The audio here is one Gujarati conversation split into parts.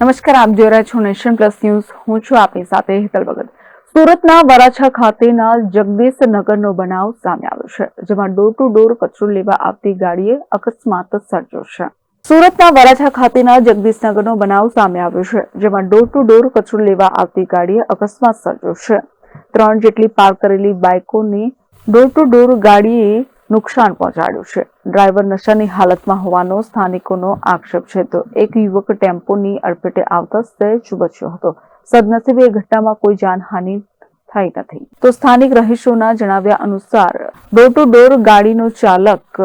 નમસ્કાર, આપ જોઈ રહ્યા છો નેશન પ્લસ ન્યૂઝ. હું છું આપની સાથે હેતલ ભગત. સુરતના વરાછા ખાતેના જગદીશ નગરનો બનાવ સામે આવ્યો છે, જેમાં ડોર ટુ ડોર કચરો લેવા આવતી ગાડીએ અકસ્માત સર્જ્યો છે. સુરતના વરાછા ખાતેના જગદીશનગરનો બનાવ સામે આવ્યો છે, જેમાં ડોર ટુ ડોર કચરો લેવા આવતી ગાડીએ અકસ્માત સર્જ્યો છે. ત્રણ જેટલી પાર્ક કરેલી બાઇકોની ડોર ટુ ડોર ગાડીએ નુકસાન પહોંચાડ્યું છે. ડ્રાઈવર નશાની હાલતમાં હોવાનો સ્થાનિકોનો આક્ષેપ છે. તો એક યુવક ટેમ્પોની અડફેટે આવતા સહેજ બચ્યો હતો. સદનસીબે એ ઘટનામાં કોઈ જાનહાનિ થઈ નથી. તો સ્થાનિક રહીશોના જણાવ્યા અનુસાર ડોર ટુ ડોર ગાડીનો ચાલક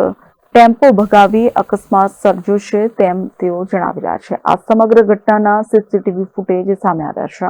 ટેમ્પો ભગાવી અકસ્માત સર્જ્યો છે તેમ તેઓ જણાવી રહ્યા છે. આ સમગ્ર ઘટનાના સીસીટીવી ફૂટેજ સામે આવ્યા છે.